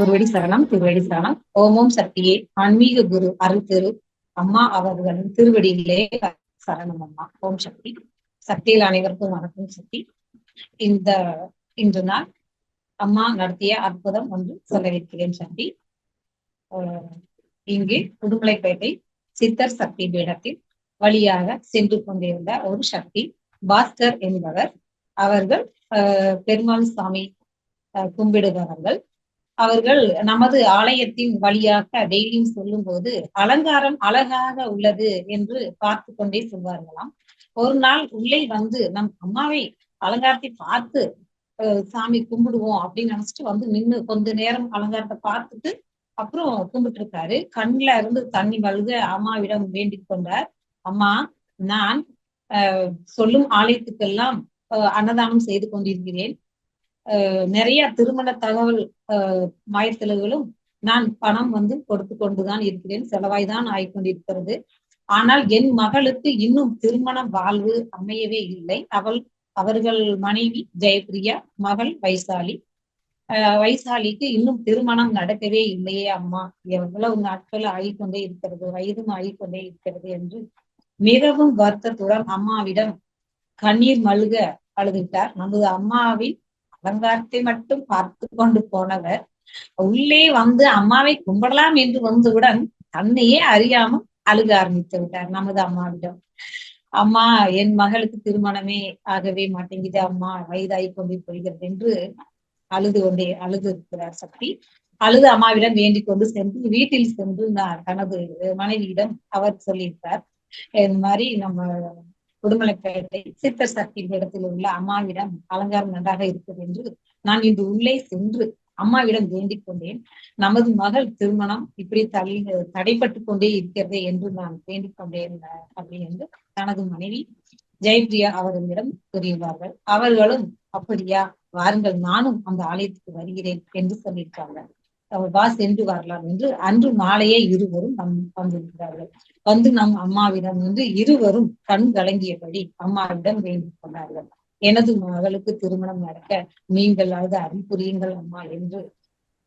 குருவடி சரணம் திருவடி சரணம். ஓமோம் சக்தியே ஆன்மீக குரு அருள் திரு அம்மா அவர்களின் திருவடியிலே சரணம் அம்மா. ஓம் சக்தி. சக்தியில் அனைவருக்கும் வணக்கம் சக்தி. இந்த இன்று நாள் அம்மா நடத்திய அற்புதம் ஒன்று சொல்லவிருக்கிறேன் சக்தி. அஹ் இங்கு உடுமலைப்பேட்டை சித்தர் சக்தி பீடத்தில் வழியாக சென்று கொண்டிருந்த ஒரு சக்தி பாஸ்கர் என்பவர். அவர்கள் பெருமாள் சாமி அஹ் கும்பிடுபவர்கள். அவர்கள் நமது ஆலயத்தின் வழியாக டெய்லியும் சொல்லும் போது அலங்காரம் அழகாக உள்ளது என்று பார்த்து கொண்டே சொல்வார்களாம். ஒரு நாள் உள்ளே வந்து நம் அம்மாவை அலங்காரத்தை பார்த்து சாமி கும்பிடுவோம் அப்படின்னு நினைச்சிட்டு வந்து நின்று கொஞ்ச நேரம் அலங்காரத்தை பார்த்துட்டு அப்புறம் கும்பிட்டு இருக்காரு கண்ணுல இருந்து தண்ணி வழுக அம்மாவிடம் வேண்டிக் கொண்டார். அம்மா நான் சொல்லும் ஆலயத்துக்கெல்லாம் அன்னதானம் செய்து கொண்டிருக்கிறேன். நிறைய திருமண தகவல் மாயத்தலகளும் நான் பணம் வந்து கொடுத்து கொண்டுதான் இருக்கிறேன். செலவாய் தான் ஆகிக்கொண்டிருக்கிறது ஆனால் என் மகளுக்கு இன்னும் திருமண வாழ்வு அமையவே இல்லை. அவள் அவர்கள் மனைவி ஜெயபிரியா மகள் வைசாலி. வைசாலிக்கு இன்னும் திருமணம் நடக்கவே இல்லையே அம்மா. எவ்வளவு நாட்கள் ஆகிக்கொண்டே இருக்கிறது வயதும் ஆகிக்கொண்டே இருக்கிறது என்று மிகவும் வருத்தத்துடன் அம்மாவிடம் கண்ணீர் மல்க அழுதுவிட்டார் நமது அம்மாவின் அலங்காரத்தை மட்டும் பார்த்து கொண்டு போனவர் உள்ளே வந்து அம்மாவை கும்பிடலாம் என்று வந்தவுடன் தன்னையே அறியாமல் அழுக ஆரம்பித்து விட்டார் நமது அம்மாவிடம். அம்மா என் மகளுக்கு திருமணமே ஆகவே மாட்டேங்குது அம்மா வயதாகி கொண்டு போகிறது என்று அழுது கொண்டே அழுது இருக்கிறார் சக்தி. அழுது அம்மாவிடம் வேண்டிக் கொண்டு சென்று வீட்டில் சென்று நான் தனது மனைவியிடம் அவர் சொல்லியிருக்கார் இந்த மாதிரி நம்ம உடுமலைப்பேட்டை சித்தர் சக்தி இடத்தில் உள்ள அம்மாவிடம் அலங்காரம் நன்றாக இருக்குது என்று நான் இன்று உள்ளே சென்று அம்மாவிடம் வேண்டிக் கொண்டேன். நமது மகள் திருமணம் இப்படி தள்ளி தடைப்பட்டு கொண்டே இருக்கிறது என்று நான் வேண்டிக் கொண்டேன் அப்படி என்று தனது மனைவி ஜெயபிரியா அவர்களிடம் கூறியுள்ளார்கள். அவர்களும் அப்படியா வாருங்கள் நானும் அந்த ஆலயத்துக்கு வருகிறேன் என்று சொல்லியிருக்காங்க. வா சென்று வரலாம் என்று அன்று மாலையே இருவரும் வந்திருக்கிறார்கள். வந்து நம் அம்மாவிடம் வந்து இருவரும் கண் கலங்கியபடி அம்மாவிடம் வேண்டிக் கொண்டார்கள். எனது மகளுக்கு திருமணம் நடக்க நீங்கள் அது அருள் புரியுங்கள் அம்மா என்று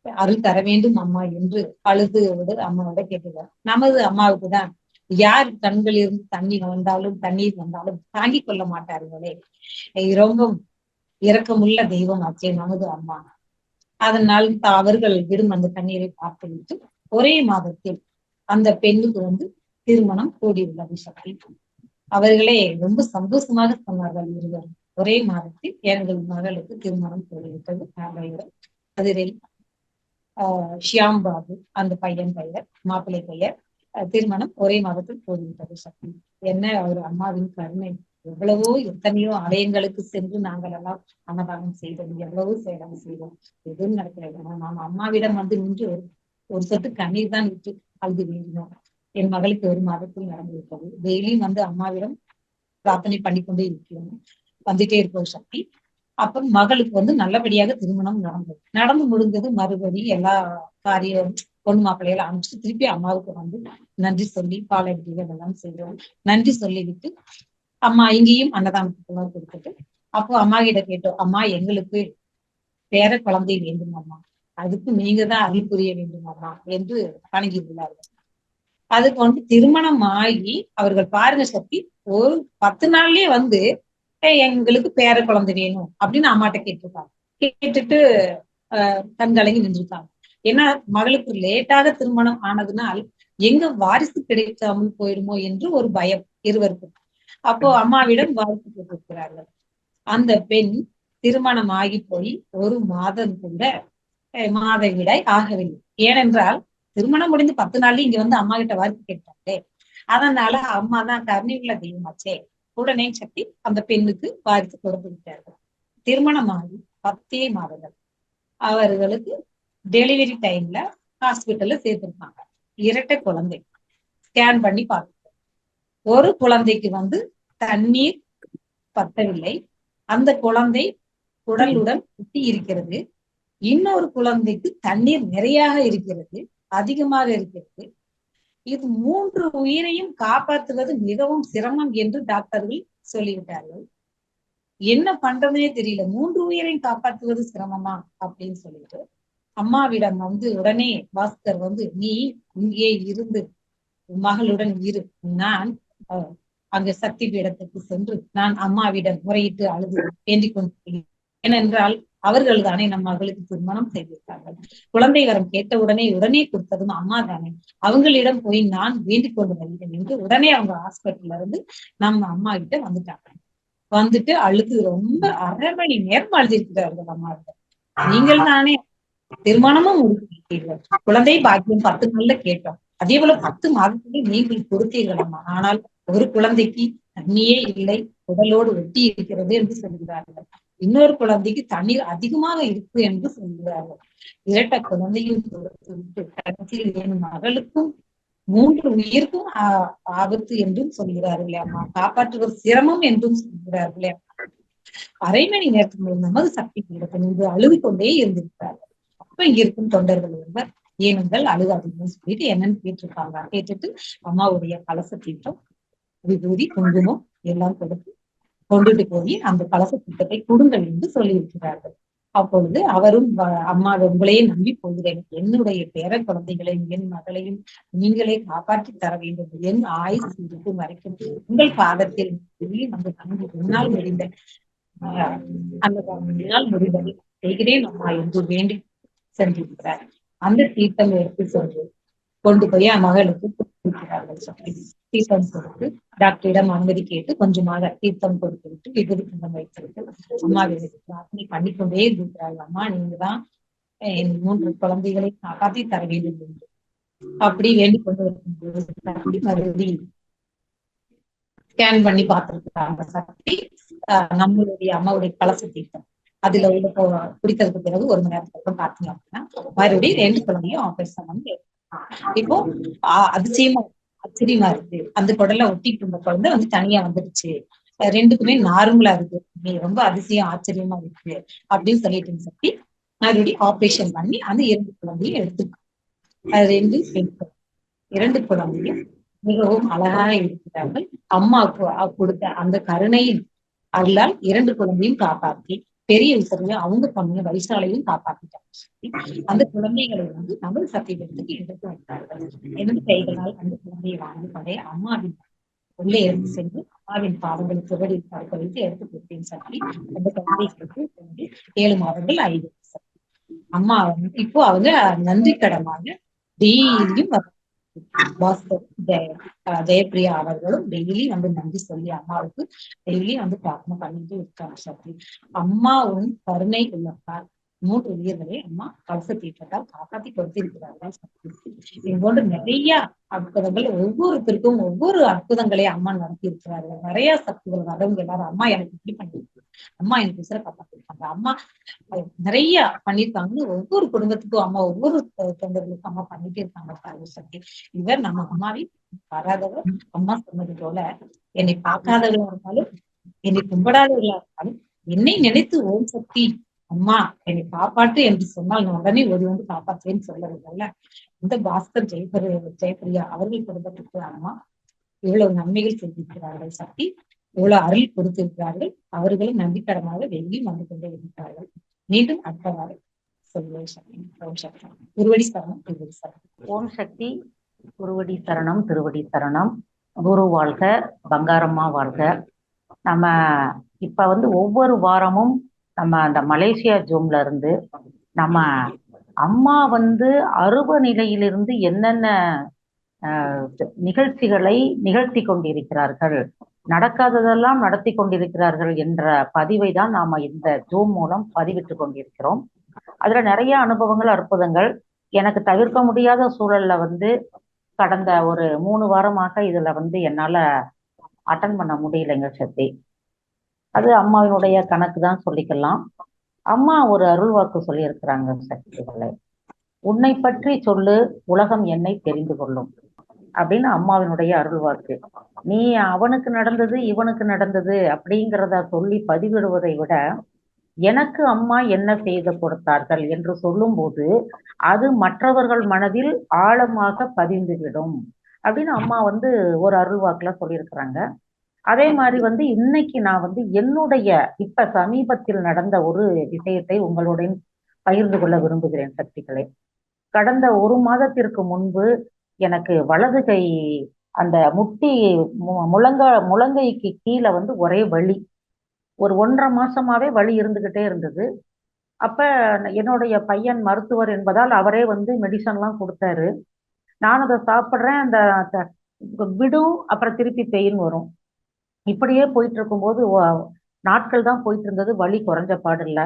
அருள் தர வேண்டும் அம்மா என்று அழுது அம்மாவோட கேட்டுக்கிறார் நமது அம்மாவுக்கு தான் யார் கண்களிலிருந்து தண்ணி வந்தாலும் தண்ணீர் வந்தாலும் தாங்கிக் கொள்ள மாட்டார்களே. ரொம்ப இரக்கமுள்ள தெய்வம் ஆச்சே நமது அம்மா. அதனால் அவர்கள் விடும் அந்த தண்ணீரை பார்த்து விட்டு ஒரே மாதத்தில் அந்த பெண்ணுக்கு வந்து திருமணம் கூடியுள்ளது சக்தி அவர்களே ரொம்ப சந்தோஷமாக சொன்னார்கள் இருவர் ஒரே மாதத்தில் எங்கள் மகளுக்கு திருமணம் கூடிவிட்டது அதில் ஆஹ் ஷியாம் பாபு அந்த பையன் பெயர் மாப்பிள்ளை பெயர். திருமணம் ஒரே மாதத்தில் கூடிவிட்டது சக்தி என்ன ஒரு அம்மாவின் கருணை. எவ்வளவோ எத்தனையோ ஆலயங்களுக்கு சென்று நாங்கள் எல்லாம் அன்னதானம் செய்தோம். எவ்வளவோ சேடம் செய்தோம். எதுவும் நடக்கிறது நாம் அம்மாவிடம் வந்து நின்று ஒரு ஒரு சொட்டு கண்ணீர் தான் விட்டு அழுது வேண்டினோம் என் மகளுக்கு ஒரு மாதத்தில் நடந்து டெய்லியும் வந்து அம்மாவிடம் பிரார்த்தனை பண்ணிக்கொண்டே இருக்கிறோம். வந்துட்டே இருப்போம் சக்தி. அப்புறம் மகளுக்கு வந்து நல்லபடியாக திருமணம் நடந்தது. நடந்து முடிந்தது மறுபடி எல்லா காரியம் பொண்ணு மாப்பிள்ளையில அனுப்பிச்சு திருப்பி அம்மாவுக்கு வந்து நன்றி சொல்லி பாலடிகள் எல்லாம் செய்கிறோம் நன்றி சொல்லிவிட்டு அம்மா இங்கேயும் அன்னதானத்துக்குலாம் கொடுத்துட்டு அப்போ அம்மா கிட்ட கேட்டோம் அம்மா எங்களுக்கு பேர குழந்தை வேண்டும் அம்மா அதுக்கு நீங்க தான் அருள் புரிய வேண்டும் அம்மா என்று வணங்கியுள்ளார்கள் அதுக்கு வந்து திருமணம் ஆகி அவர்கள் பாருங்க சக்தி ஒரு பத்து நாள்லயே வந்து எங்களுக்கு பேர குழந்தை வேணும் அப்படின்னு அம்மாட்ட கேட்டிருக்காங்க. கேட்டுட்டு கண்கலங்கி நின்றுருக்காங்க ஏன்னா மகளுக்கு லேட்டாக திருமணம் ஆனதுனால் எங்க வாரிசு கிடைக்காமல் போயிடுமோ என்று ஒரு பயம் இருவருக்கும். அப்போ அம்மாவிடம் வாழ்த்து கேட்டிருக்கிறார்கள் அந்த பெண் திருமணம் ஆகி போய் ஒரு மாதம் கூட மாதவிடாய் ஆகவில்லை. ஏனென்றால் திருமணம் முடிந்து பத்து நாள்ல இங்க வந்து அம்மா கிட்ட வாழ்த்து கேட்டாங்களே. அதனால அம்மா தான் உள்ள தெய்வமாச்சே. உடனே சக்தி அந்த பெண்ணுக்கு வாழ்த்து கொடுத்து விட்டார்கள். திருமணம் ஆகி பத்தே மாதங்கள். அவர்களுக்கு டெலிவரி டைம்ல ஹாஸ்பிட்டல்ல சேர்த்திருப்பாங்க. இரட்டை குழந்தை. ஸ்கேன் பண்ணி பார்த்து ஒரு குழந்தைக்கு வந்து தண்ணீர் பத்தவில்லை. அந்த குழந்தை குடலுடன் குட்டி இருக்கிறது. இன்னொரு குழந்தைக்கு தண்ணீர் நிறையாக இருக்கிறது அதிகமாக இருக்கிறது. இது மூன்று உயிரையும் காப்பாற்றுவது மிகவும் சிரமம் என்று டாக்டர்கள் சொல்லிவிட்டார்கள். என்ன பண்றதுனே தெரியல. மூன்று உயிரையும் காப்பாற்றுவது சிரமமா அப்படின்னு சொல்லிட்டு அம்மாவிடம் வந்து உடனே பாஸ்கர் வந்து நீ இங்கே இருந்து மகளுடன் இரு. நான் அங்கு சக்தி பீடத்துக்கு சென்று நான் அம்மாவிடம் முறையிட்டு அழுது வேண்டிக் கொண்டு ஏனென்றால் அவர்கள் தானே நம் மகளுக்கு திருமணம் செய்திருக்கார்கள் குழந்தை வரம் கேட்ட உடனே உடனே கொடுத்ததும் அம்மா தானே அவங்களிடம் போய் நான் வேண்டிக் கொண்டு வருகிறேன் என்று உடனே அவங்க ஹாஸ்பிட்டல்ல இருந்து நம்ம அம்மா கிட்ட வந்துட்டாங்க. வந்துட்டு அழுது ரொம்ப அரை மணி நேரம் அழுதிருக்கிறார்கள் அம்மா நீங்கள் தானே திருமணமும் முடித்தீர்கள். குழந்தை பாக்கியம் பத்து நாள்ல கேட்டோம். அதே போல பத்து மாதத்திலே நீங்கள் கொடுத்தீர்கள் அம்மா. ஆனால் ஒரு குழந்தைக்கு தண்ணியே இல்லை உடலோடு ஒட்டி இருக்கிறது என்று சொல்கிறார்கள். இன்னொரு குழந்தைக்கு தண்ணீர் அதிகமாக இருக்கு என்று சொல்கிறார்கள். இரட்ட குழந்தையும் கடைசியில் என் மகளுக்கும் மூன்று உயிருக்கும் ஆபத்து என்றும் சொல்கிறார்களே அம்மா. காப்பாற்றுவது சிரமம் என்றும் சொல்கிறார்களே அரை மணி நேரத்துக்கு நமது சக்தி பீடத்தில் இன்று அழுது கொண்டே இருந்திருக்கிறார்கள் அப்ப இங்க இருக்கும் தொண்டர்கள் ஒருவர் ஏனுங்கள் அழுகாதீங்கன்னு சொல்லிட்டு என்னன்னு கேட்டிருக்காங்க கேட்டுட்டு அம்மாவுடைய கலச தீட்டம் விபூதி குங்குமம் எல்லாம் கொடுத்து கொண்டுட்டு போய் அந்த கலச திட்டத்தை கொடுங்கள் என்று சொல்லியிருக்கிறார்கள். அப்பொழுது அவரும் அம்மா உங்களையே நம்பி போகிறேன். என்னுடைய பேர குழந்தைகளையும் என் மகளையும் நீங்களே காப்பாற்றி தர வேண்டும். என் ஆயுசு இருக்கும் வரைக்கும் உங்கள் பாதத்தில் அந்த தங்கி முன்னால் முடிந்த அந்த முன்னால் முடிந்ததை செய்கிறேன் அம்மா என்று வேண்டி சென்றிருக்கிறார். அந்த தீர்த்தம் எடுத்து சென்று கொண்டு போய் மகளுக்கு கொடுக்கிறார்கள். தீர்த்தம் கொடுத்து டாக்டரிடம் அனுமதி கேட்டு கொஞ்சமாக தீர்த்தம் கொடுத்து விட்டு விபூதி குண்டம் வைத்திருக்கு அம்மா பிரார்த்தனை பண்ணிக்கொண்டே இருக்கிறாள். அம்மா நீங்க தான் என் மூன்று குழந்தைகளை காப்பாற்றி தர வேண்டும் என்று. அப்படி வேண்டிக் கொண்டு வரும்போது மறுபடி ஸ்கேன் பண்ணி பார்த்திருக்கிறாங்க. சக்தி நம்மளுடைய அம்மாவுடைய கலச தீர்த்தம். அதுல உள்ள குடித்ததுக்கு பிறகு ஒரு மணி நேரத்துக்கு அப்புறம் அப்படின்னா மறுபடியும் ரெண்டு குழந்தையும் ஆபரேஷன் பண்ணி இப்போ அதிசயமா ஆச்சரியமா இருக்கு. அந்த குடலை ஒட்டிட்டு இருந்த குழந்தை வந்து தனியா வந்துடுச்சு. ரெண்டுக்குமே நார்மலா இருக்கு. ரொம்ப அதிசயம் ஆச்சரியமா இருக்கு அப்படின்னு சொல்லிட்டு சக்தி மறுபடியும் ஆபரேஷன் பண்ணி அந்த இரண்டு குழந்தையும் எடுத்துக்கணும் ரெண்டு இரண்டு குழந்தையும் மிகவும் அழகாக இருக்கிறார்கள். அம்மாவுக்கு கொடுத்த அந்த கருணையின் அருளால் இரண்டு குழந்தையும் காப்பாற்றி பெரிய விசரையும் அவங்க பொண்ணு வயசாலையும் காப்பாத்திட்டாங்க. அந்த குழந்தைகளை வந்து தமிழ் சத்தியத்துக்கு எடுத்து வைத்தார்கள். எனது கைகளால் அந்த குழந்தையை வாங்கி படைய அம்மாவின் உள்ளே இருந்து சென்று அம்மாவின் பாதங்களை திருவடி பார்க்க வைத்து எடுத்து கொடுத்தேன் சக்தி. அந்த குழந்தைகளுக்கு ஏழு மாதங்கள் ஐந்து சக்தி. அம்மா வந்து இப்போ அவங்க நன்றி கடமாக டெய்லியும் ஜெயபிரியா அவர்களும் டெய்லி வந்து நன்றி சொல்லி அம்மாவுக்கு டெய்லி வந்து பிரார்த்தனை பண்ணிட்டு இருக்காங்க சக்தி. அம்மாவும் கருணை உள்ளப்பார் மூன்று உயிர்களை அம்மா கலச தீட்டத்தால் காப்பாத்தி கொடுத்திருக்கிறார்கள் இது போன்று நிறைய அற்புதங்கள் ஒவ்வொருத்தருக்கும் ஒவ்வொரு அற்புதங்களை அம்மா நடத்தி இருக்கிறார்கள் நிறைய சக்திகள் வரவங்க எல்லாரும் அம்மா எனக்கு இப்படி பண்ணிருக்காங்க அம்மா எனக்கு உசுர காப்பாத்திருக்காங்க. அம்மா நிறைய பண்ணிருக்காங்கன்னு ஒவ்வொரு குடும்பத்துக்கும் அம்மா ஒவ்வொரு தொண்டர்களுக்கும் அம்மா பண்ணிட்டு இருக்காங்க. சக்தி. இவர் நம்ம அம்மாவை வராதவர் அம்மா சொன்னது போல என்னை பார்க்காதவர்களா இருந்தாலும் என்னை கும்பிடாதவர்களா இருந்தாலும் என்னை நினைத்து ஓம் சக்தி அம்மா என்னை காப்பாற்று என்று சொன்னால் நான் உடனே ஓடி வந்து காப்பாற்றுவேன்னு சொல்லவில்லை இந்த பாஸ்கர் ஜெயபிர ஜெயபிரியா அவர்கள் குடும்பத்துக்கு அம்மா இவ்வளவு நன்மைகள் செய்திருக்கிறார்கள் சக்தி இவ்வளவு அருள் கொடுத்திருக்கிறார்கள். அவர்களை நம்பிக்கரமாக வெளியில் வந்து கொண்டே இருக்கிறார்கள் மீண்டும் அடுத்தவாறு சக்தி. ஓம் சக்தி. சரணம் திருவடி சரணம். ஓம் சக்தி. குருவடி சரணம் திருவடி சரணம். குரு வாழ்க பங்காரம்மா வாழ்க. நம்ம இப்ப வந்து ஒவ்வொரு வாரமும் நம்ம அந்த மலேசியா ஜூம்ல இருந்து நம்ம அம்மா வந்து அருவ நிலையிலிருந்து என்னென்ன நிகழ்ச்சிகளை நிகழ்த்தி கொண்டிருக்கிறார்கள் நடக்காததெல்லாம் நடத்தி கொண்டிருக்கிறார்கள் என்ற பதிவை தான் நாம இந்த ஜூம் மூலம் பதிவிட்டு கொண்டிருக்கிறோம். அதுல நிறைய அனுபவங்கள் அற்புதங்கள். எனக்கு தவிர்க்க முடியாத சூழல்ல வந்து கடந்த ஒரு மூணு வாரமாக இதுல வந்து என்னால அட்டன் பண்ண முடியலைங்க சக்தி. அது அம்மாவினுடைய கணக்கு தான் சொல்லிக்கலாம். அம்மா ஒரு அருள் வாக்கு சொல்லியிருக்கிறாங்க சக்திகளை. உன்னை பற்றி சொல்லு உலகம் என்னை தெரிந்து கொள்ளும் அப்படின்னு அம்மாவினுடைய அருள் வாக்கு. நீ அவனுக்கு நடந்தது இவனுக்கு நடந்தது அப்படிங்கிறத சொல்லி பதிவிடுவதை விட எனக்கு அம்மா என்ன செய்து கொடுத்தார்கள் என்று சொல்லும்போது அது மற்றவர்கள் மனதில் ஆழமாக பதிந்துவிடும் அப்படின்னு அம்மா வந்து ஒரு அருள் வாக்குல சொல்லியிருக்கிறாங்க. அதே மாதிரி வந்து இன்னைக்கு நான் வந்து என்னுடைய இப்ப சமீபத்தில் நடந்த ஒரு விஷயத்தை உங்களுடன் பகிர்ந்து கொள்ள விரும்புகிறேன் சக்திகளே. கடந்த ஒரு மாதத்திற்கு முன்பு எனக்கு வலது கை அந்த முட்டி மு- முழங்கா முழங்கைக்கு கீழே வந்து ஒரே வலி. ஒரு ஒன்றரை மாசமாவே வலி இருந்துகிட்டே இருந்தது. அப்ப என்னுடைய பையன் மருத்துவர் என்பதால் அவரே வந்து மெடிசன்லாம் கொடுத்தாரு. நான் அதை சாப்பிட்றேன் அந்த த- விடும் அப்புறம் திருப்பி பெயின் வரும். இப்படியே போயிட்டு இருக்கும்போது நாட்கள் தான் போயிட்டு இருந்தது வலி குறைஞ்ச பாடில்ல.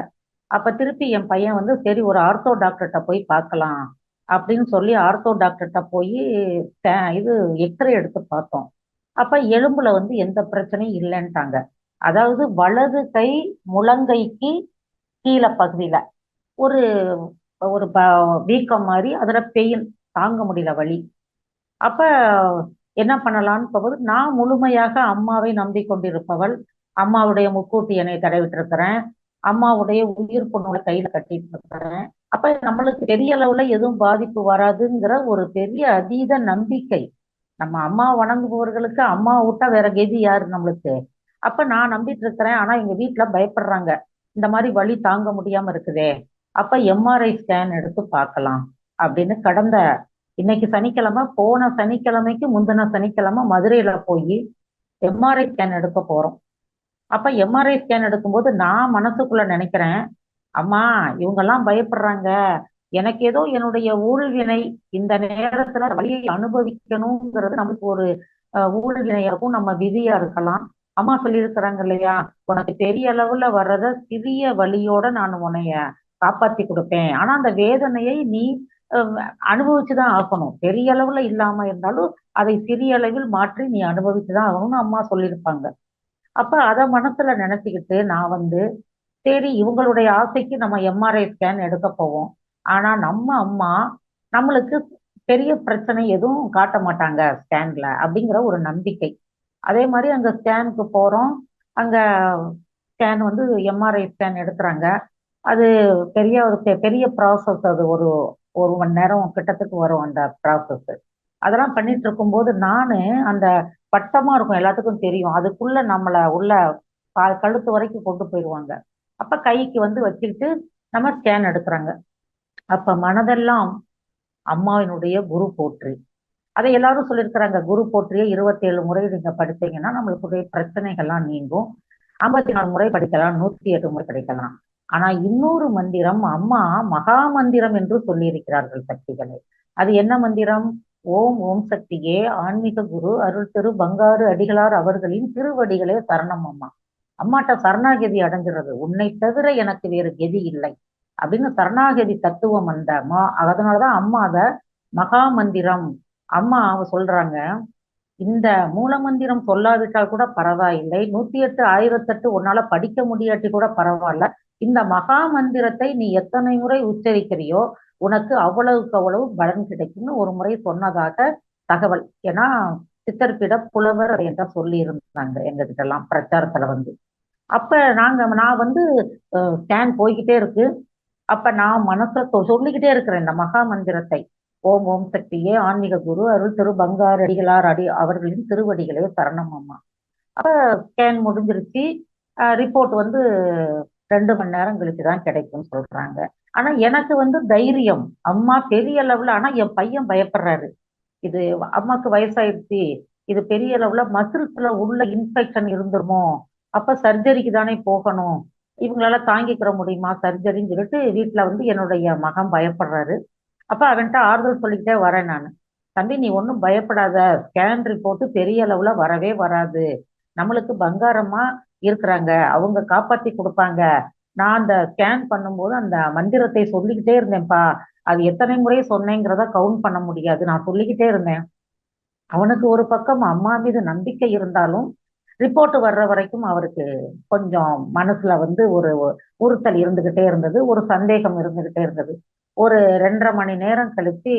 அப்ப திருப்பி என் பையன் வந்து சரி ஒரு ஆர்த்தோ டாக்டர்கிட்ட போய் பார்க்கலாம். அப்படின்னு சொல்லி ஆர்த்தோ டாக்டர்கிட்ட போய் இது எக்ஸ்ரே எடுத்து பார்த்தோம். அப்ப எலும்புல வந்து எந்த பிரச்சனையும் இல்லைன்ட்டாங்க. அதாவது வலது கை முழங்கைக்கு கீழே பகுதியில ஒரு ஒரு ப- வீக்கம் மாதிரி அதுல பெயின் தாங்க முடியல வலி. அப்ப என்ன பண்ணலாம்னு போகும்போது நான் முழுமையாக அம்மாவை நம்பிக்கொண்டிருப்பவள். அம்மாவுடைய முக்கூட்டி என்னை தடவிட்டிருக்கிறேன். அம்மாவுடைய உயிர் பொண்ணோட கையில கட்டிட்டு இருக்கிறேன் அப்ப நம்மளுக்கு பெரிய அளவுல எதுவும் பாதிப்பு வராதுங்கிற ஒரு பெரிய அதீத நம்பிக்கை. நம்ம அம்மா வணங்குபவர்களுக்கு அம்மா விட்டா வேற கெதி யாரு நம்மளுக்கு? அப்ப நான் நம்பிட்டு இருக்கிறேன் ஆனா எங்க வீட்டுல பயப்படுறாங்க. இந்த மாதிரி வழி தாங்க முடியாம இருக்குதே. அப்ப எம்ஆர்ஐ ஸ்கேன் எடுத்து பார்க்கலாம் அப்படின்னு கடந்த இன்னைக்கு சனிக்கிழமை போன சனிக்கிழமைக்கு முந்தின சனிக்கிழமை மதுரையில போய் எம்ஆர்ஐ ஸ்கேன் எடுக்க போறோம். அப்ப எம்ஆர்ஐ ஸ்கேன் எடுக்கும்போது நான் மனசுக்குள்ள நினைக்கிறேன் அம்மா இவங்கெல்லாம் பயப்படுறாங்க. எனக்கு ஏதோ என்னுடைய ஊழ்வினை இந்த நேரத்துல வழியை அனுபவிக்கணுங்கிறது நமக்கு ஒரு அஹ், இருக்கும். நம்ம விதியா இருக்கலாம். அம்மா சொல்லியிருக்கிறாங்க இல்லையா உனக்கு பெரிய அளவுல வர்றத சிறிய வழியோட நான் உன்னைய காப்பாத்தி கொடுப்பேன். ஆனா அந்த வேதனையை நீ அனுபவிச்சுதான் ஆகணும். பெரிய அளவுல இல்லாம இருந்தாலும் அதை சிறிய அளவில் மாற்றி நீ அனுபவிச்சுதான் ஆகணும்னு அம்மா சொல்லியிருப்பாங்க. அப்ப அதை மனசுல நினைச்சுக்கிட்டு நான் வந்து சரி இவங்களுடைய ஆசைக்கு நம்ம எம்ஆர்ஐ ஸ்கேன் எடுக்க போவோம். ஆனா நம்ம அம்மா நம்மளுக்கு பெரிய பிரச்சனை எதுவும் காட்ட மாட்டாங்க ஸ்கேன்ல அப்படிங்கிற ஒரு நம்பிக்கை. அதே மாதிரி அங்க ஸ்கேனுக்கு போறோம். அங்க ஸ்கேன் வந்து எம்ஆர்ஐ ஸ்கேன் எடுக்கிறாங்க. அது பெரிய ஒரு பெ- பெரிய ப்ராசஸ் அது. ஒரு ஒரு மணி நேரம் கிட்டத்தட்ட வரும் அந்த ப்ராசஸ் அதெல்லாம் பண்ணிட்டு இருக்கும்போது நானு அந்த வட்டமா இருக்கும் எல்லாத்துக்கும் தெரியும். அதுக்குள்ள நம்மள உள்ள கால் கழுத்து வரைக்கும் கொண்டு போயிடுவாங்க. அப்ப கைக்கு வந்து வச்சுக்கிட்டு நம்ம ஸ்கேன் எடுக்கிறாங்க. அப்ப மனதெல்லாம் அம்மாவினுடைய குரு போற்றி. அதை எல்லாரும் சொல்லியிருக்கிறாங்க. குரு போற்றிய இருபத்தேழு முறை நீங்க படித்தீங்கன்னா நம்மளுக்குடைய பிரச்சனைகள்லாம் நீங்கும். ஐம்பத்தி நாலு முறை படிக்கலாம் நூத்தி எட்டு முறை படிக்கலாம். ஆனா இன்னொரு மந்திரம் அம்மா மகா மந்திரம் என்று சொல்லியிருக்கிறார்கள் சக்திகளை. அது என்ன மந்திரம்? ஓம் ஓம் சக்தியே ஆன்மீக குரு அருள் திரு பங்காரு அடிகளார் அவர்களின் திருவடிகளே சரணம் அம்மா. அம்மாட்ட சரணாகதி அடைஞ்சிறது உன்னை தவிர எனக்கு வேறு கதி இல்லை அப்படின்னு சரணாகதி தத்துவம் அந்த மா அதனாலதான் அம்மா அத மகா மந்திரம். அம்மா அவ சொல்றாங்க இந்த மூல மந்திரம் சொல்லாவிட்டால் கூட பரவாயில்லை. நூத்தி எட்டு ஆயிரத்தெட்டு உன்னால படிக்க முடியாட்டி கூட பரவாயில்ல. இந்த மகா மந்திரத்தை நீ எத்தனை முறை உச்சரிக்கிறியோ உனக்கு அவ்வளவுக்கு அவ்வளவு பலன் கிடைக்கும்னு ஒரு முறை சொன்னதாக தகவல். ஏன்னா சித்தர்பிட புலவர் என்ற சொல்லி இருந்தாங்க எங்ககிட்ட எல்லாம் பிரச்சாரத்துல வந்து. அப்ப நாங்க நான் வந்து ஸ்கேன் போய்கிட்டே இருக்கு. அப்ப நான் மனசுல சொல்லிக்கிட்டே இருக்கிறேன் இந்த மகா மந்திரத்தை. ஓம் ஓம் சக்தியே. ஆன்மீக குரு அருள் திரு பங்கார் அடிகளார் அடி அவர்களின் திருவடிகளே சரணம் அம்மா. அப்ப ஸ்கேன் முடிஞ்சிருச்சு. ரிப்போர்ட் வந்து ரெண்டு மணி நேரம் கழிச்சு தான் கிடைக்கும்னு சொல்றாங்க. ஆனா எனக்கு வந்து தைரியம். அம்மா பெரிய அளவுல ஆனா என் பையன் பயப்படுறாரு. இது அம்மாக்கு வயசாயிடுச்சு இது பெரிய அளவுல மசில்ஸ்ல உள்ள இன்ஃபெக்ஷன் இருந்துருமோ? அப்ப சர்ஜரிக்கு தானே போகணும். இவங்களால தாங்கிக்கிற முடியுமா? சர்ஜரின்னு சொல்லிட்டு வீட்டுல வந்து என்னுடைய மகன் பயப்படுறாரு. அப்ப அவன்கிட்ட ஆறுதல் சொல்லிக்கிட்டே வரேன் நான். தம்பி நீ ஒன்றும் பயப்படாத. ஸ்கேன் ரிப்போர்ட் பெரிய அளவுல வரவே வராது. நம்மளுக்கு பங்காரமா இருக்கிறாங்க. அவங்க காப்பாத்தி கொடுப்பாங்க. நான் அந்த ஸ்கேன் பண்ணும்போது அந்த மந்திரத்தை சொல்லிக்கிட்டே இருந்தேன்ப்பா. அது எத்தனை முறை சொன்னேங்கிறத கவுண்ட் பண்ண முடியாது. நான் சொல்லிக்கிட்டே இருந்தேன். அவனுக்கு ஒரு பக்கம் அம்மா மீது நம்பிக்கை இருந்தாலும் ரிப்போர்ட் வர்ற வரைக்கும் அவருக்கு கொஞ்சம் மனசுல வந்து ஒரு உறுத்தல் இருந்துகிட்டே இருந்தது. ஒரு சந்தேகம் இருந்துகிட்டே இருந்தது. ஒரு ரெண்டரை மணி நேரம் கழித்து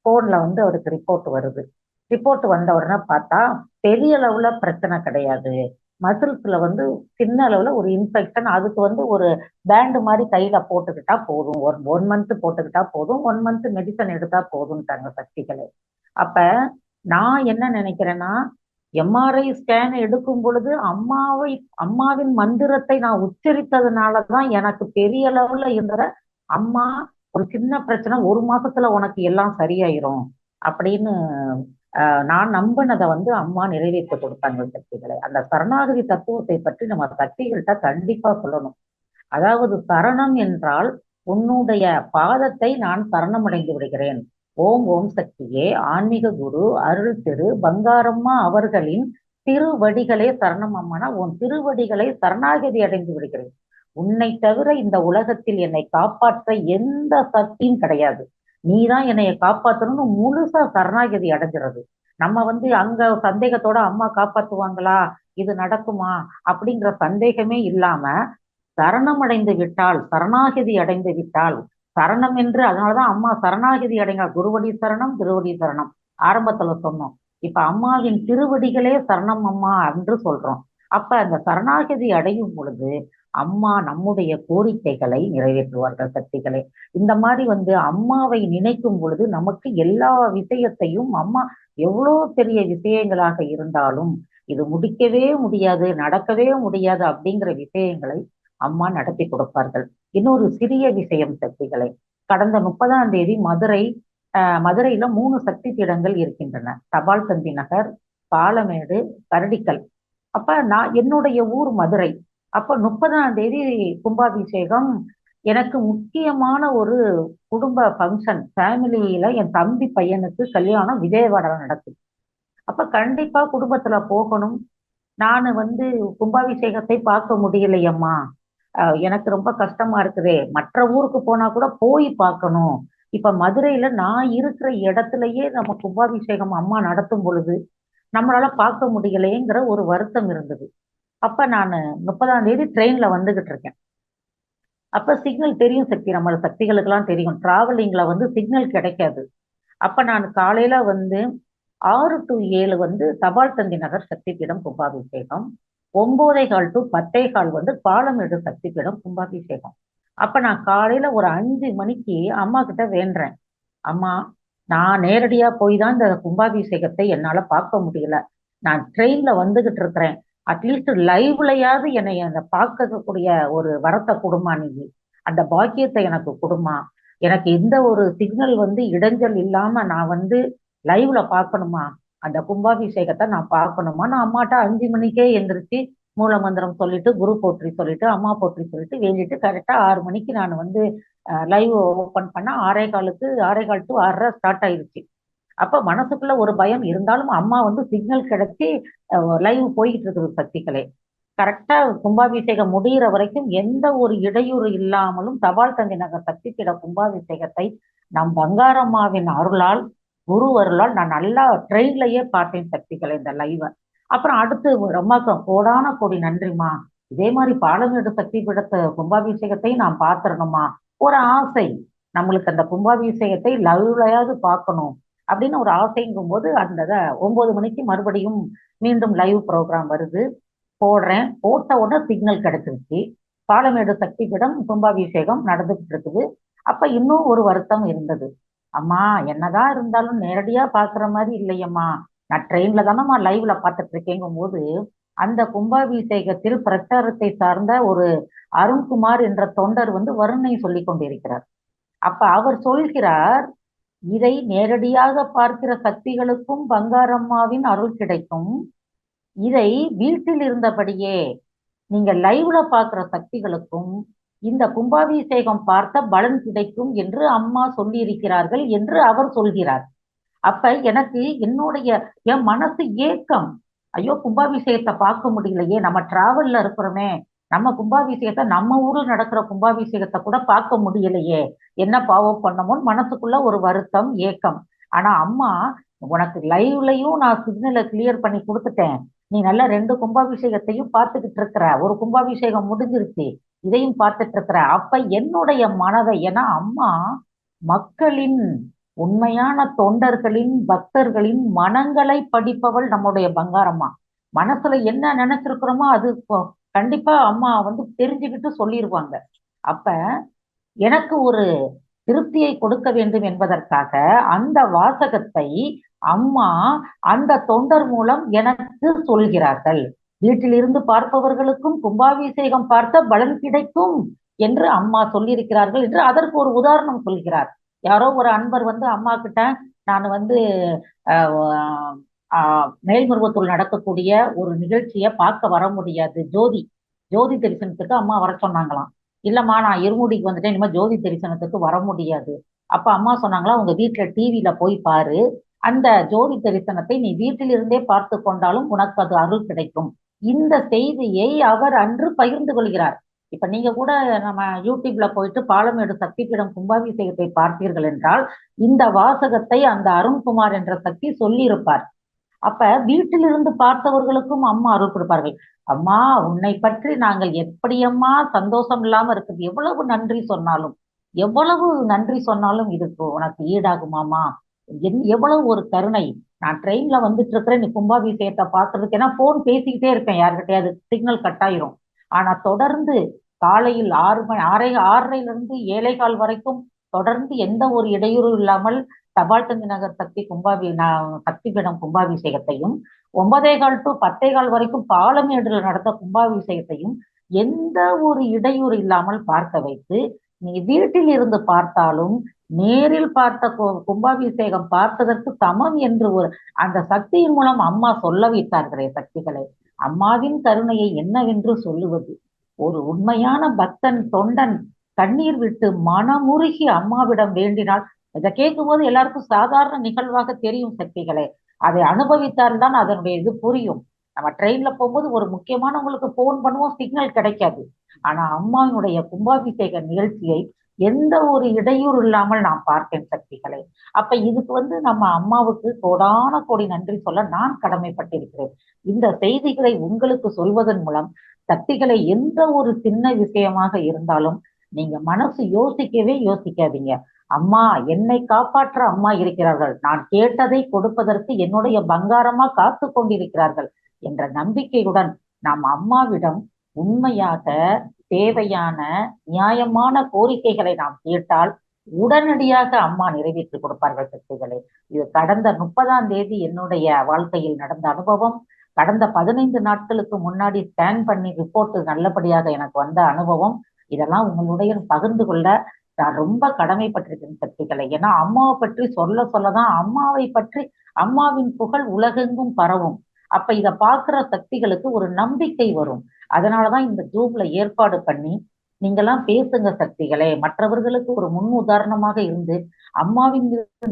ஃபோன்ல வந்து அவருக்கு ரிப்போர்ட் வருது. ரிப்போர்ட் வந்த உடனே பார்த்தா பெரிய அளவுல பிரச்சனை கிடையாது. மசில்ஸ்ல வந்து சின்ன அளவுல ஒரு இன்ஃபெக்ஷன் அதுக்கு வந்து ஒரு பேண்டு மாதிரி கையில போட்டுக்கிட்டா போதும். ஒரு ஒன் மந்த் போட்டுக்கிட்டா போதும். ஒன் மந்த் மெடிசன் எடுத்தா போதும்ட்டாங்க சக்திகளை. அப்ப நான் என்ன நினைக்கிறேன்னா எம்ஆர்ஐ ஸ்கேன் எடுக்கும் பொழுது அம்மாவை அம்மாவின் மந்திரத்தை நான் உச்சரித்ததுனாலதான் எனக்கு பெரிய அளவுல இருந்த அம்மா ஒரு சின்ன பிரச்சனை ஒரு மாசத்துல உனக்கு எல்லாம் சரியாயிரும் அப்படின்னு ஆஹ் நான் நம்பினதை வந்து அம்மா நிறைவேற்றி கொடுத்தாங்க சக்திகளை. அந்த சரணாகதி தத்துவத்தை பற்றி நம்ம சக்திகள்கிட்ட கண்டிப்பா சொல்லணும். அதாவது சரணம் என்றால் உன்னுடைய பாதத்தை நான் சரணமடைந்து விடுகிறேன். ஓம் ஓம் சக்தியே ஆன்மீக குரு அருள் திரு பங்காரம்மா அவர்களின் திருவடிகளே சரணம் அம்மானா உன் திருவடிகளை சரணாகதி அடைந்து விடுகிறேன். உன்னை தவிர இந்த உலகத்தில் என்னை காப்பாற்ற எந்த சக்தியும் கிடையாது. நீதான் என்னைய காப்பாத்தணும்னு முழுசா சரணாகதி அடைஞ்சிறது. நம்ம வந்து அங்க சந்தேகத்தோட அம்மா காப்பாத்துவாங்களா? இது நடக்குமா? அப்படிங்கிற சந்தேகமே இல்லாம சரணம் அடைந்து விட்டால் சரணாகதி அடைந்து விட்டால் சரணம் என்று அதனாலதான் அம்மா சரணாகதி அடைங்க. குருவடி சரணம் திருவடி சரணம். ஆரம்பத்துல சொன்னோம். இப்ப அம்மாவின் திருவடிகளே சரணம் அம்மா என்று சொல்றோம். அப்ப அந்த சரணாகதி அடையும் பொழுது அம்மா நம்முடைய கோரிக்கைகளை நிறைவேற்றுவார்கள் சக்திகளை. இந்த மாதிரி வந்து அம்மாவை நினைக்கும் பொழுது நமக்கு எல்லா விஷயத்தையும் அம்மா எவ்வளோ பெரிய விஷயங்களாக இருந்தாலும் இது முடிக்கவே முடியாது நடக்கவே முடியாது அப்படிங்கிற விஷயங்களை அம்மா நடத்தி கொடுப்பார்கள். இன்னொரு சிறிய விஷயம் சக்திகளை. கடந்த முப்பதாம் தேதி மதுரை ஆஹ் மதுரையில மூணு சக்தி பீடங்கள் இருக்கின்றன. தபால் தந்தி நகர் பாலமேடு கரடிக்கல். அப்ப நான் என்னுடைய ஊர் மதுரை. அப்ப முப்பதாம் தேதி கும்பாபிஷேகம் எனக்கு முக்கியமான ஒரு குடும்ப ஃபங்க்ஷன் ஃபேமிலியில என் தம்பி பையனுக்கு கல்யாணம் விஜயவாடா நடக்குது. அப்ப கண்டிப்பா குடும்பத்துல போகணும். நான் வந்து கும்பாபிஷேகத்தை பார்க்க முடியலையம்மா. எனக்கு ரொம்ப கஷ்டமா இருக்குதே. மற்ற ஊருக்கு போனா கூட போய் பார்க்கணும். இப்ப மதுரையில நான் இருக்கிற இடத்துலயே நம்ம கும்பாபிஷேகம் அம்மா நடத்தும் பொழுது நம்மளால பார்க்க முடியலையேங்கிற ஒரு வருத்தம் இருந்தது. அப்ப நான் முப்பதாம் தேதி ட்ரெயின்ல வந்துகிட்டு இருக்கேன். அப்ப சிக்னல் தெரியும் சக்தி நம்மளோட சக்திகளுக்கெல்லாம் தெரியும். டிராவலிங்ல வந்து சிக்னல் கிடைக்காது. அப்ப நான் காலையில வந்து ஆறு டு ஏழு வந்து தபால் தந்தி நகர் சக்தி பீடம் கும்பாபிஷேகம் ஒன்பதே கால் டு பத்தே கால் வந்து பாலமேடு சக்தி பீடம் கும்பாபிஷேகம். அப்ப நான் காலையில ஒரு அஞ்சு மணிக்கு அம்மா கிட்ட வேண்டுறேன் அம்மா நான் நேரடியா போய் தான் இந்த கும்பாபிஷேகத்தை என்னால பார்க்க முடியல. நான் ட்ரெயின்ல வந்துகிட்டு இருக்கிறேன். அட்லீஸ்ட் லைவ்லயாவது என்னை அந்த பார்க்கக்கூடிய ஒரு வரத்தை கொடுமா நீ? அந்த பாக்கியத்தை எனக்கு கொடுமா? எனக்கு எந்த ஒரு சிக்னல் வந்து இடைஞ்சல் இல்லாம நான் வந்து லைவ்ல பார்க்கணுமா? அந்த கும்பாபிஷேகத்தை நான் பார்க்கணுமா? நான் அம்மாட்ட அஞ்சு மணிக்கே எந்திரிச்சு மூல மந்திரம் சொல்லிட்டு குரு போற்றி சொல்லிட்டு அம்மா போற்றி சொல்லிட்டு வேண்டிட்டு கரெக்டா ஆறு மணிக்கு நான் வந்து லைவ் ஓப்பன் பண்ண ஆறே காலுக்கு ஆறே கால் டு ஆறரை ஸ்டார்ட் ஆயிருச்சு. அப்ப மனசுக்குள்ள ஒரு பயம் இருந்தாலும் அம்மா வந்து சிக்னல் கிடைச்சி லைவ் போய்கிட்டு இருக்குது சக்திகளே. கரெக்டா கும்பாபிஷேகம் முடிகிற வரைக்கும் எந்த ஒரு இடையூறு இல்லாமலும் தபால் தந்தி நகர் சக்தி கிட கும்பாபிஷேகத்தை நம் பங்காரம்மாவின் அருளால் குரு அருளால் நான் நல்லா ட்ரெயின்லயே பார்த்தேன் சக்திகளை இந்த லைவை அப்புறம் அடுத்து ரொம்ப கோடான கோடி நன்றிமா இதே மாதிரி பாலமேடு சக்தி பீடத்த கும்பாபிஷேகத்தை நான் பார்த்துடணுமா ஒரு ஆசை. நம்மளுக்கு அந்த கும்பாபிஷேகத்தை லவ்லையாவது பார்க்கணும். அப்படின்னு ஒரு ஆசைங்கும் போது அந்த ஒன்பது மணிக்கு மறுபடியும் மீண்டும் லைவ் ப்ரோக்ராம் வருது. போடுறேன். போட்ட உடனே சிக்னல் கிடைச்சிருச்சு. பாலமேடு சக்தி பீடம் கும்பாபிஷேகம் நடந்துகிட்டு இருக்குது. அப்ப இன்னும் ஒரு வருத்தம் இருந்தது. அம்மா என்னதான் இருந்தாலும் நேரடியா பாக்குற மாதிரி இல்லையம்மா. நான் ட்ரெயின்ல தானம்மா லைவ்ல பார்த்துட்டு இருக்கேங்கும் போது அந்த கும்பாபிஷேகத்தில் பிரச்சாரத்தை சார்ந்த ஒரு அருண்குமார் என்ற தொண்டர் வந்து வருணை சொல்லி கொண்டிருக்கிறார். அப்ப அவர் சொல்கிறார் இதை நேரடியாக பார்க்கிற சக்திகளுக்கும் பங்காரம்மாவின் அருள் கிடைக்கும். இதை வீட்டில் இருந்தபடியே நீங்க லைவ்ல பார்க்கிற சக்திகளுக்கும் இந்த கும்பாபிஷேகம் பார்த்த பலன் கிடைக்கும் என்று அம்மா சொல்லியிருக்கிறார்கள் என்று அவர் சொல்கிறார். அப்ப எனக்கு என்னுடைய என் மனசு ஏக்கம் ஐயோ கும்பாபிஷேகத்தை பார்க்க முடியலையே நம்ம டிராவல்ல இருக்கிறோமே நம்ம கும்பாபிஷேகத்தை நம்ம ஊர்ல நடக்கிற கும்பாபிஷேகத்தை கூட பார்க்க முடியலையே. என்ன பாவம் பண்ணமோன்னு மனசுக்குள்ள ஒரு வருத்தம் ஏக்கம். ஆனா அம்மா உனக்கு லைவ்லயும் நான் சிக்னலை கிளியர் பண்ணி கொடுத்துட்டேன். நீ நல்ல ரெண்டு கும்பாபிஷேகத்தையும் பார்த்துக்கிட்டு இருக்கிற. ஒரு கும்பாபிஷேகம் முடிஞ்சிருச்சு. இதையும் பார்த்துட்டு இருக்கிற. அப்ப என்னுடைய மனதை ஏன்னா அம்மா மக்களின் உண்மையான தொண்டர்களின் பக்தர்களின் மனங்களை படிப்பவள் நம்முடைய பங்காரம்மா. மனசுல என்ன நினைச்சிருக்கிறோமோ அது கண்டிப்பா அம்மா வந்து தெரிஞ்சுக்கிட்டு சொல்லிடுவாங்க அப்ப எனக்கு ஒரு திருப்தியை கொடுக்க வேண்டும் என்பதற்காக அந்த வாசகத்தை அம்மா அந்த தொண்டர் மூலம் எனக்கு சொல்கிறார்கள். வீட்டிலிருந்து பார்ப்பவர்களுக்கும் கும்பாபிஷேகம் பார்த்த பலன் கிடைக்கும் என்று அம்மா சொல்லியிருக்கிறார்கள் என்று அதற்கு ஒரு உதாரணம் சொல்கிறார். யாரோ ஒரு அன்பர் வந்து அம்மா கிட்ட நான் வந்து ஆஹ் மேல்மருவத்தூர் நடக்கக்கூடிய ஒரு நிகழ்ச்சியை பார்க்க வர முடியாது. ஜோதி ஜோதி தரிசனத்துக்கு அம்மா வர சொன்னாங்களாம். இல்லம்மா நான் இருமுடிக்கு வந்துட்டேன். இனிமேல் ஜோதி தரிசனத்துக்கு வர முடியாது. அப்ப அம்மா சொன்னாங்களா உங்க வீட்டுல டிவியில போய் பாரு. அந்த ஜோதி தரிசனத்தை நீ வீட்டில் இருந்தே பார்த்து கொண்டாலும் உனக்கு அது அருள் கிடைக்கும். இந்த செய்தியை அவர் அன்று பகிர்ந்து கொள்கிறார். இப்ப நீங்க கூட நம்ம யூடியூப்ல போயிட்டு பாலமேடு சக்திபீடம் கும்பாபிஷேகத்தை பார்த்தீர்கள் என்றால் இந்த வாசகத்தை அந்த அருண்குமார் என்ற சக்தி சொல்லியிருப்பார். அப்ப வீட்டிலிருந்து பார்த்தவர்களுக்கும் அம்மா அருள் கொடுப்பார்கள். அம்மா உன்னை பற்றி நாங்கள் எப்படியம்மா சந்தோஷம் இல்லாம இருக்குது? எவ்வளவு நன்றி சொன்னாலும் எவ்வளவு நன்றி சொன்னாலும் இதுக்கு உனக்கு ஈடாகுமாமா என் எவ்வளவு ஒரு கருணை. நான் ட்ரெயின்ல வந்துட்டு இருக்கிறேன் நீ கும்பாபிஷேகத்தை பாக்குறதுக்கு ஏன்னா போன் பேசிக்கிட்டே இருப்பேன் யார்கிட்டயாவது சிக்னல் கட் ஆயிரும். ஆனா தொடர்ந்து காலையில் ஆறு மணி ஆறரை ஆறரைல இருந்து ஏழை கால் வரைக்கும் தொடர்ந்து எந்த ஒரு இடையூறும் இல்லாமல் தபால் தந்தி நகர் சக்தி கும்பாபி சக்தி பீடம் கும்பாபிஷேகத்தையும் ஒன்பதே கால் டு பத்தே கால் வரைக்கும் பாலமேடுல நடந்த கும்பாபிஷேகத்தையும் எந்த ஒரு இடையூறு இல்லாமல் பார்க்க வைத்து நீ வீட்டில் இருந்து பார்த்தாலும் நேரில் பார்த்த கும்பாபிஷேகம் பார்த்ததற்கு சமம் என்று ஒரு அந்த சக்தியின் மூலம் அம்மா சொல்ல வைத்தார்களே சக்திகளை. அம்மாவின் கருணையை என்னவென்று சொல்லுவது? ஒரு உண்மையான பக்தன் தொண்டன் கண்ணீர் விட்டு மனமுருகி அம்மாவிடம் வேண்டினால் இதை கேட்கும்போது எல்லாருக்கும் சாதாரண நிகழ்வாக தெரியும் சக்திகளே. அதை அனுபவித்தால் தான் அதனுடைய இது புரியும். நம்ம ட்ரெயின்ல போகும்போது ஒரு முக்கியமானவங்களுக்கு போன் பண்ணுவோம் சிக்னல் கிடைக்காது. ஆனா அம்மாவினுடைய கும்பாபிஷேக நிகழ்ச்சியை எந்த ஒரு இடையூறு இல்லாமல் நான் பார்த்தேன் சக்திகளை. அப்ப இதுக்கு வந்து நம்ம அம்மாவுக்கு கோடான கோடி நன்றி சொல்ல நான் கடமைப்பட்டிருக்கிறேன். இந்த செய்திகளை உங்களுக்கு சொல்வதன் மூலம் சக்திகளை எந்த ஒரு சின்ன விஷயமாக இருந்தாலும் நீங்க மனசு யோசிக்கவே யோசிக்காதீங்க. அம்மா என்னை காப்பாற்ற அம்மா இருக்கிறார்கள். நான் கேட்டதை கொடுப்பதற்கு என்னுடைய பங்காரமா காத்து கொண்டிருக்கிறார்கள் என்ற நம்பிக்கையுடன் நாம் அம்மாவிடம் உண்மையாக தேவையான நியாயமான கோரிக்கைகளை நாம் கேட்டால் உடனடியாக அம்மா நிறைவேற்றி கொடுப்பார்கள் சக்திகளை இது கடந்த முப்பதாம் தேதி என்னுடைய வாழ்க்கையில் நடந்த அனுபவம். கடந்த பதினைந்து நாட்களுக்கு முன்னாடி ஸ்கேன் பண்ணி ரிப்போர்ட் நல்லபடியாக எனக்கு வந்த அனுபவம். இதெல்லாம் உங்களுடைய பகிர்ந்து கொள்ள நான் ரொம்ப கடமைப்பட்டிருக்கேன் சக்திகளை. ஏன்னா அம்மாவை பற்றி சொல்ல சொல்லதான் அம்மாவை பற்றி அம்மாவின் புகழ் உலகெங்கும் பரவும். அப்ப இத பாக்குற சக்திகளுக்கு ஒரு நம்பிக்கை வரும். அதனாலதான் இந்த ஜூம்ல ஏற்பாடு பண்ணி நீங்கெல்லாம் பேசுங்க சக்திகளே. மற்றவர்களுக்கு ஒரு முன் உதாரணமாக இருந்து அம்மாவின்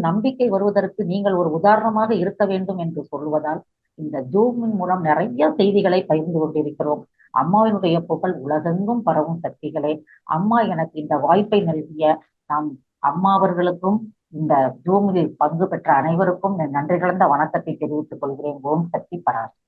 நம்பிக்கை வருவதற்கு நீங்கள் ஒரு உதாரணமாக இருக்க வேண்டும் என்று சொல்வதால் இந்த ஜூமின் மூலம் நிறைய செய்திகளை பகிர்ந்து கொண்டிருக்கிறோம். அம்மாவினுடைய புகழ் உலகெங்கும் பரவும் சக்திகளே. அம்மா எனக்கு இந்த வாய்ப்பை நல்கிய நாம் அம்மா அவர்களுக்கும் இந்த ஜூமில் பங்கு பெற்ற அனைவருக்கும் நன்றி கலந்த வணக்கத்தை தெரிவித்துக் கொள்கிறேன். ஓம் சக்தி பராசக்தி.